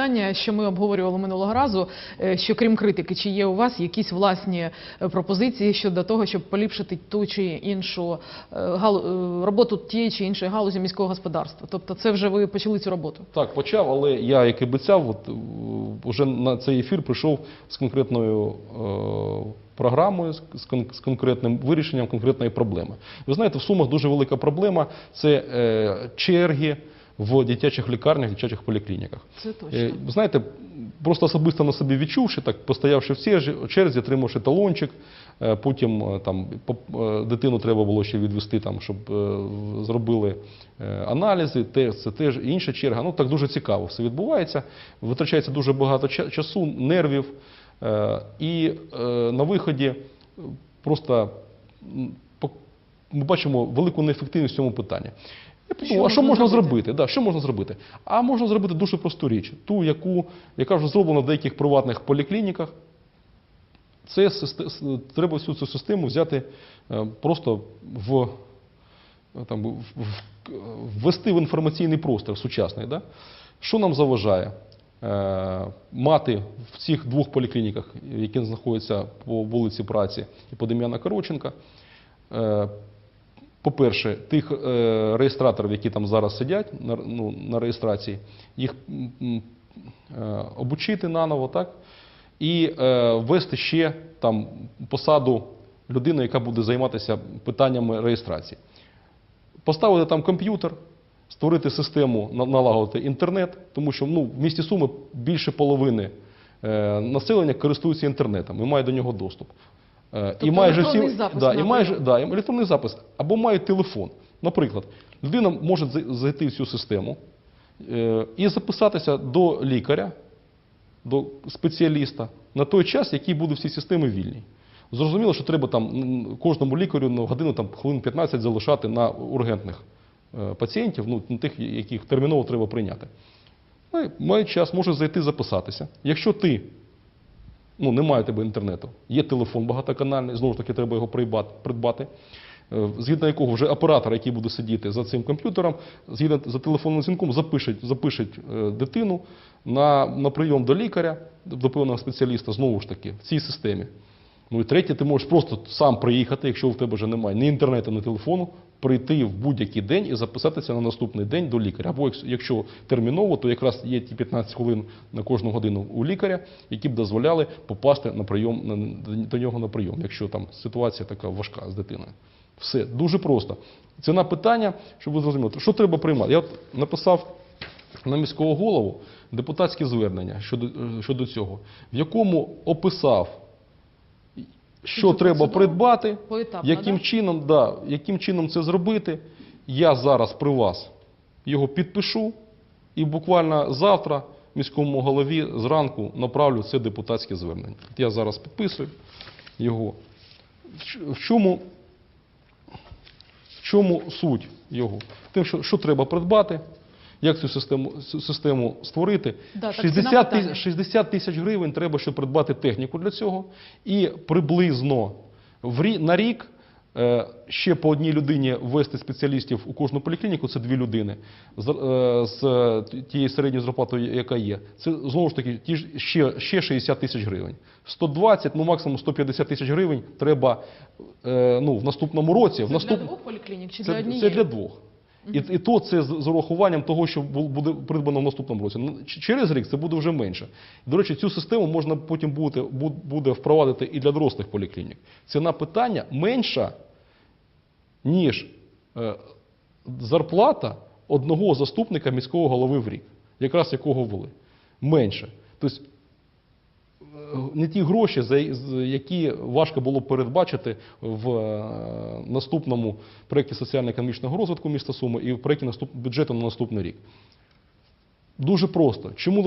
питання, що ми обговорювали минулого разу, е, що крім критики, чи є у вас якісь власні е, пропозиції щодо того, щоб поліпшити ту чи іншу е, роботу тієї чи іншої галузі міського господарства? Тобто, це вже ви почали цю роботу? Так, почав, але я, як і обіцяв, от, вже на цей ефір прийшов з конкретною програмою, з, кон- конкретним вирішенням конкретної проблеми. Ви знаєте, в Сумах дуже велика проблема це е, черги в дитячих лікарнях, дитячих поліклініках. Це точно. Е, Знаєте, просто особисто на собі відчувши, так постоявши в черзі, отримавши талончик, е, потім е, там дитину треба було ще відвести, там, щоб зробили аналізи, це теж інша черга. Ну так дуже цікаво все відбувається. Витрачається дуже багато часу, нервів. І на виході просто ми бачимо велику неефективність в цьому питанні. Я подумав, а що можна зробити? Да, що можна зробити? А можна зробити дуже просту річ, ту, яку, яка вже зроблена в деяких приватних поліклініках. Це треба всю цю систему взяти е, просто в, там, ввести в інформаційний простір сучасний. Да? Що нам заважає? Е, Мати в цих двох поліклініках, які знаходяться по вулиці Праці і по Дем'яна Короченка, е, по-перше, тих е, реєстраторів, які там зараз сидять на, ну, на реєстрації, їх е, обучити наново, так? І е, ввести ще там посаду людини, яка буде займатися питаннями реєстрації. Поставити там комп'ютер, створити систему, налагодити інтернет, тому що ну, в місті Суми більше половини населення користуються інтернетом і має до нього доступ. Тобто електронний запис да, і майже, да, і електронний запис або мають телефон. Наприклад, людина може зайти в цю систему е, і записатися до лікаря, до спеціаліста на той час, який буде в цій системі вільний. Зрозуміло, що треба там кожному лікарю на годину там, хвилин 15 залишати на ургентних е, пацієнтів, ну, на тих, яких терміново треба прийняти. Ну, Має час, може зайти записатися. Якщо ти ну, немає у тебе інтернету, є телефон багатоканальний, знову ж таки, треба його придбати, е, згідно якого вже оператор, який буде сидіти за цим комп'ютером, згідно за телефонним дзвінком, запишуть, запишуть е, дитину на, на прийом до лікаря, до певного спеціаліста, знову ж таки, в цій системі. Ну і третє, ти можеш просто сам приїхати, якщо в тебе вже немає ні інтернету, ні телефону, прийти в будь-який день і записатися на наступний день до лікаря. Або якщо- терміново, то якраз є ті 15 хвилин на кожну годину у лікаря, які б дозволяли попасти на прийом на- до нього на прийом, якщо там ситуація така важка з дитиною. Все дуже просто. Ціна питання, щоб ви зрозуміли, що треба приймати. Я от написав на міського голову депутатське звернення щодо, е, щодо цього, в якому описав, що треба придбати, поетапно, яким да? чином, да, яким чином це зробити. Я зараз при вас його підпишу і буквально завтра міському голові зранку направлю це депутатське звернення. Я зараз підписую його. В чому, в чому суть його? Тим, що, що треба придбати, як цю систему, систему створити. Да, так, 60, ціна тисяч, 60 тисяч гривень треба, щоб придбати техніку для цього. І приблизно в рі, на рік е, ще по одній людині ввести спеціалістів у кожну поліклініку, це дві людини, з, е, з тією середньою зарплатою, яка є. Це знову ж таки ті ще, ще 60 тисяч гривень. 120, ну максимум 150 тисяч гривень треба е, ну, в наступному році. в Це наступ... для двох поліклінік чи Це, для однієї? це для двох. І, і то це з, урахуванням того, що буде придбано в наступному році. Ну, Через рік це буде вже менше. До речі, цю систему можна потім буде, буде впровадити і для дорослих поліклінік. Ціна питання менша, ніж е, зарплата одного заступника міського голови в рік, якраз якого ввели. Менше. Тобто не ті гроші, які важко було передбачити в е, наступному проєкті соціально-економічного розвитку міста Суми і в проєкті бюджету на наступний рік. Дуже просто. Чому